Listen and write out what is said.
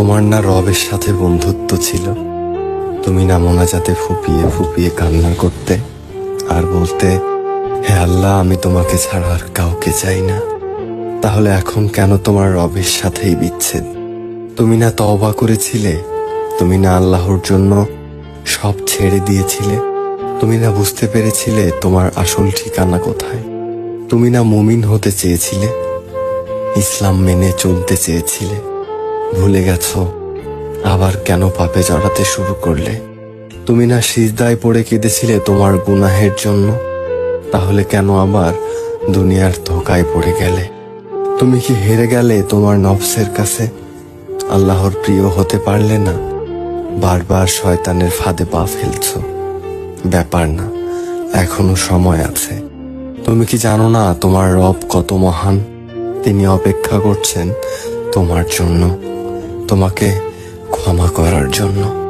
তোমার না রবের সাথে বন্ধুত্ব ছিল। তুমি না মোনাজাতে ফুপিয়ে ফুপিয়ে কান্না করতে আর বলতে, হে আল্লাহ, আমি তোমাকে ছাড়া আর কাউকে চাই না। তাহলে এখন কেন তোমার রবের সাথেই বিচ্ছেদ? তুমি না তওবা করেছিলে, তুমি না আল্লাহর জন্য সব ছেড়ে দিয়েছিলে। তুমি না বুঝতে পেরেছিলে তোমার আসল ঠিকানা কোথায়। তুমি না মুমিন হতে চেয়েছিলে, ইসলাম মেনে চলতে চেয়েছিলে। ভুলে গেছো? আবার কেন পাপে জড়াতে শুরু করলে? তুমি না সিজদায় পড়ে কেঁদেছিলে তোমার গুনাহের জন্য? তাহলে কেন আবার দুনিয়ার ধোকায় পড়ে গেলে? তুমি কি হেরে গেলে তোমার নফসের কাছে? আল্লাহর প্রিয় হতে পারলে না? বারবার শয়তানের ফাঁদে পা ফেলছো। ব্যাপার না, এখনও সময় আছে। তুমি কি জানো না তোমার রব কত মহান? তিনি অপেক্ষা করছেন তোমার জন্য। তোমাকে ক্ষমা করার জন্য।